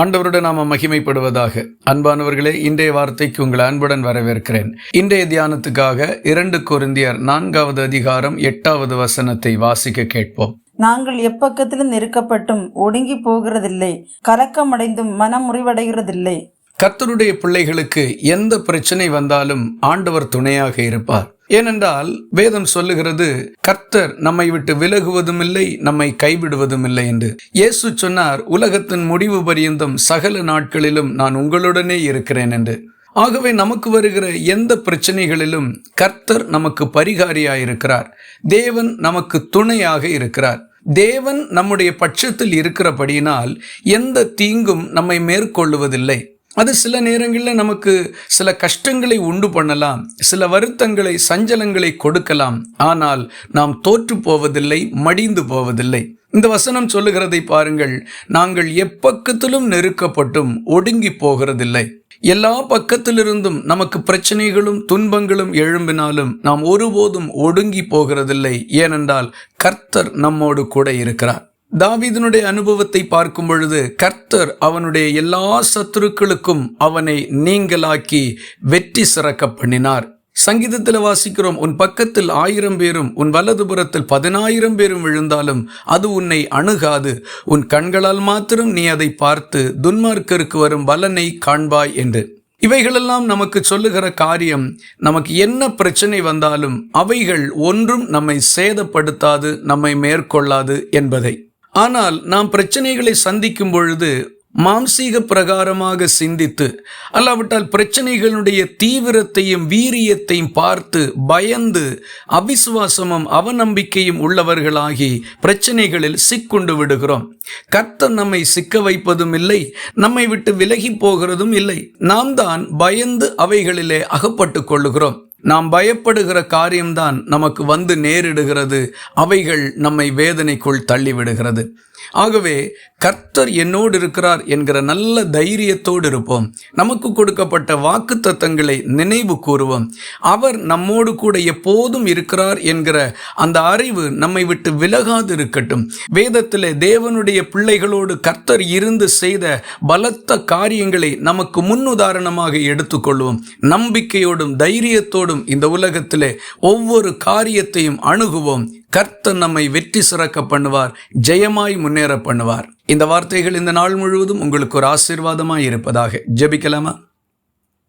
ஆண்டவருடன் நாம மகிமைப்படுவதாக. அன்பானவர்களே இன்றைய வார்த்தைக்கு உங்களை அன்புடன் வரவேற்கிறேன். இன்றைய தியானத்துக்காக இரண்டு கொரிந்தியர் நான்காவது அதிகாரம் எட்டாவது வசனத்தை வாசிக்க கேட்போம். நாங்கள் எப்பக்கத்திலும் நெருக்கப்பட்டும் ஒடுங்கி போகிறதில்லை கலக்கமடைந்தும் மனம் முறிவடைகிறதில்லை. கர்த்தருடைய பிள்ளைகளுக்கு எந்த பிரச்சனை வந்தாலும் ஆண்டவர் துணையாக இருப்பார். ஏனென்றால் வேதம் சொல்லுகிறது கர்த்தர் நம்மை விட்டு விலகுவதும் இல்லை நம்மை கைவிடுவதும் இல்லை என்று. இயேசு சொன்னார் உலகத்தின் முடிவு பரியந்தம் சகல நாட்களிலும் நான் உங்களுடனே இருக்கிறேன் என்று. ஆகவே நமக்கு வருகிற எந்த பிரச்சனைகளிலும் கர்த்தர் நமக்கு பரிகாரியாயிருக்கிறார். தேவன் நமக்கு துணையாக இருக்கிறார். தேவன் நம்முடைய பட்சத்தில் இருக்கிறபடியினால் எந்த தீங்கும் நம்மை மேற்கொள்ளுவதில்லை. அது சில நேரங்களில் நமக்கு சில கஷ்டங்களை உண்டு பண்ணலாம் சில வருத்தங்களை சஞ்சலங்களை கொடுக்கலாம். ஆனால் நாம் தோற்று போவதில்லை மடிந்து போவதில்லை. இந்த வசனம் சொல்லுகிறதை பாருங்கள் நாங்கள் எப்பக்கத்திலும் நெருக்கப்பட்டும் ஒடுங்கி போகிறதில்லை. எல்லா பக்கத்திலிருந்தும் நமக்கு பிரச்சனைகளும் துன்பங்களும் எழும்பினாலும் நாம் ஒருபோதும் ஒடுங்கி போகிறதில்லை. ஏனென்றால் கர்த்தர் நம்மோடு கூட இருக்கிறார். தாவீதனுடைய அனுபவத்தை பார்க்கும் பொழுது கர்த்தர் அவனுடைய எல்லா சத்துருக்களுக்கும் அவனை நீங்களாக்கி வெற்றி சிறக்க பண்ணினார். சங்கீதத்தில் வாசிக்கிறோம் உன் பக்கத்தில் ஆயிரம் பேரும் உன் வலதுபுறத்தில் பதினாயிரம் பேரும் விழுந்தாலும் அது உன்னை அணுகாது. உன் கண்களால் மாத்திரம் நீ அதை பார்த்து துன்மார்க்கருக்கு வரும் பலனை காண்பாய் என்று. இவைகளெல்லாம் நமக்கு சொல்லுகிற காரியம் நமக்கு என்ன பிரச்சனை வந்தாலும் அவைகள் ஒன்றும் நம்மை சேதப்படுத்தாது நம்மை மேற்கொள்ளாது என்பதை. ஆனால் நாம் பிரச்சனைகளை சந்திக்கும் பொழுது மாம்சீக பிரகாரமாக சிந்தித்து அல்லாவிட்டால் பிரச்சனைகளுடைய தீவிரத்தையும் வீரியத்தையும் பார்த்து பயந்து அவிசுவாசமும் அவநம்பிக்கையும் உள்ளவர்களாகி பிரச்சனைகளில் சிக்குண்டு விடுகிறோம். கர்த்தர் நம்மை சிக்க வைப்பதும் இல்லை நம்மை விட்டு விலகி போகிறதும் இல்லை. நாம் தான் பயந்து அவைகளிலே அகப்பட்டு கொள்ளுகிறோம். நாம் பயப்படுகிற காரியம்தான் நமக்கு வந்து நேரிடுகிறது. அவைகள் நம்மை வேதனைக்குள் தள்ளிவிடுகிறது. ஆகவே கர்த்தர் என்னோடு இருக்கிறார் என்கிற நல்ல தைரியத்தோடு இருப்போம். நமக்கு கொடுக்கப்பட்ட வாக்கு தத்தங்களை நினைவு கூறுவோம். அவர் நம்மோடு கூட எப்போதும் இருக்கிறார் என்கிற அந்த அறிவு நம்மை விட்டு விலகாது இருக்கட்டும் வேதத்திலே தேவனுடைய பிள்ளைகளோடு கர்த்தர் இருந்து செய்த பலத்த காரியங்களை நமக்கு முன்னுதாரணமாக எடுத்துக்கொள்வோம். நம்பிக்கையோடும் தைரியத்தோடும் இந்த உலகத்திலே ஒவ்வொரு காரியத்தையும் அணுகுவோம். கர்த்தர் நம்மை வெற்றி சிறக்க பண்ணுவார் ஜெயமாய் முன்னேற பண்ணுவார். இந்த வார்த்தைகள் இந்த நாள் முழுவதும் உங்களுக்கு ஒரு ஆசீர்வாதமாய் இருப்பதாக ஜெபிக்கலாமா?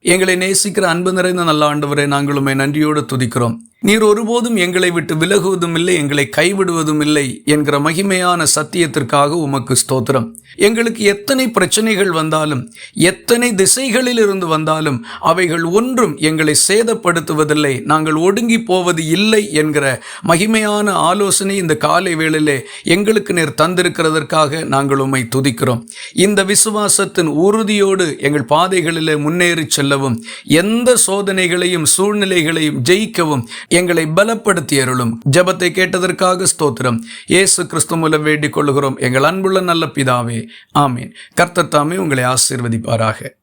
எங்களை நேசிக்கிற அன்பு நிறைந்த நல்ல ஆண்டவரை நாங்கள் உண்மை நன்றியோடு துதிக்கிறோம். நீர் ஒருபோதும் எங்களை விட்டு விலகுவதும் இல்லை எங்களை கைவிடுவதும் இல்லை என்கிற மகிமையான சத்தியத்திற்காக உமக்கு ஸ்தோத்திரம். எங்களுக்கு எத்தனை பிரச்சனைகள் வந்தாலும் எத்தனை திசைகளில் இருந்து வந்தாலும் அவைகள் ஒன்றும் எங்களை சேதப்படுத்துவதில்லை. நாங்கள் ஒடுங்கி போவது இல்லை என்கிற மகிமையான ஆலோசனை இந்த காலை வேளையிலே எங்களுக்கு நேர் தந்திருக்கிறதற்காக நாங்கள் உம்மை துதிக்கிறோம். இந்த விசுவாசத்தின் உறுதியோடு எங்கள் பாதைகளிலே முன்னேறி செல்லவும் எந்த சோதனைகளையும் சூழ்நிலைகளையும் ஜெயிக்கவும் எங்களை பலப்படுத்தி அருளும் ஜெபத்தை கேட்டதற்காக ஸ்தோத்திரம். இயேசு கிறிஸ்து மூலம் வேண்டிக் கொள்கிறோம் எங்கள் அன்புள்ள நல்ல பிதாவே. ஆமீன். கர்த்தத்தாமே உங்களை ஆசீர்வதிப்பாராக.